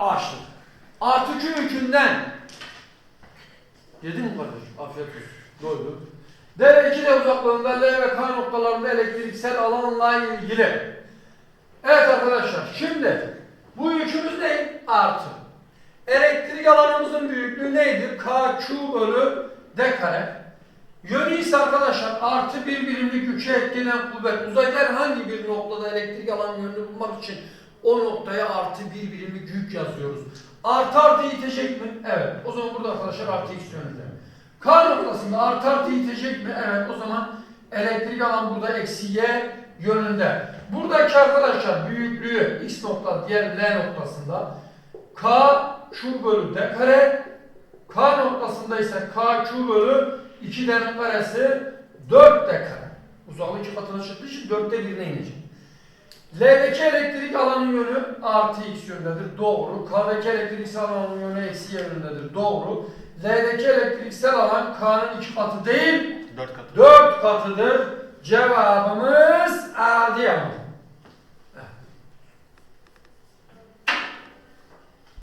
açtık. Artı Q yükünden Yedin mi kardeş? Afiyet olsun. Doydu. D2 de uzaklığında L ve K noktalarında elektriksel alanla ilgili. Evet arkadaşlar şimdi bu yükümüz ne? Artı. Elektrik alanımızın büyüklüğü neydi? KQ bölü D kare. Yönü ise arkadaşlar artı bir birimlik yükü etkilen kuvvet. Uzayda herhangi bir noktada elektrik alan yönünü bulmak için o noktaya artı bir birimlik yük yazıyoruz. Artı artı itecek mi? Evet. O zaman burada arkadaşlar artı x yönünde. K noktasında artı artı itecek mi? Evet. O zaman elektrik alan burada eksi y yönünde. Buradaki arkadaşlar büyüklüğü x nokta diğer L noktasında K Q bölü D kare K noktasında ise K Q bölü 2'den karesi 4 D kare. Uzaklık iki katına çıktığı için 4'te birine inecek. L'deki elektrik alanın yönü artı x yönündedir. Doğru. K'daki elektriksel alanın yönü eksi y yönündedir. Doğru. L'deki elektriksel alan K'nın iki katı değil, 4 katı. 4 katıdır. Cevabımız Adıyaman.